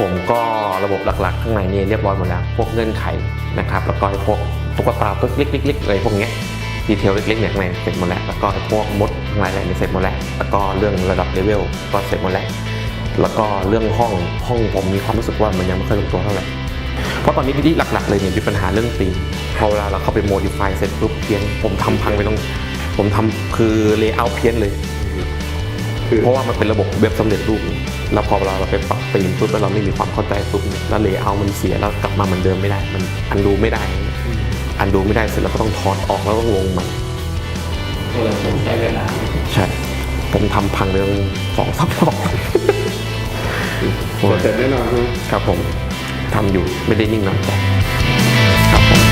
ผมก็ระบบหลักๆข้างในนี่เรียบร้อยหมดแล้วพวกเงื่อนไขนะครับแล้วก็ไอ้พวกตุ๊กตาตัวเล็กๆๆเลยพวกนี้ดีเทลเล็กๆเนี่ยข้างในเสร็จหมดแล้วแล้วก็ไอ้พวกมดข้างในอะไรเนี่เสร็จหมดแล้วแล้วก็เรื่องระดับเลเวลก็เสร็จหมดแล้วแล้วก็เรื่องห้องห้องผมมีความรู้สึกว่ามันยังไม่ค่อยลงตัวเท่าไหร่เพราะตอนนี้ที่หลักๆเลยเนี่ยมีปัญหาเรื่องธีมพอเวลาเราเข้าไปโมดิฟายเสร็จปุ๊บเพี้ยนผมทำพังไปตรงผมทำคือเลเยอร์เพี้ยนเลย เพราะว่ามันเป็นระบบเว็บสำเร็จรูป แล้วพอเวลาเราไปปรับธีมปุ๊บแล้วเราไม่มีความเข้าใจปุ๊บเนี่ยแล้วเลเยอร์มันเสียแล้วกลับมาเหมือนเดิมไม่ได้ มันอันดูไม่ได้ อันดูไม่ได้เสร็จแล้วก็ต้องถอดออกแล้วก็วงใหม่ก็เลยผมใช้เวลาใช่ผมทำพังเรื่องสองสามรอบจะเสร็จแน่นอนใช่ไหมครับผมทำอยู่ไม่ได้นิ่งนอนใจครับผม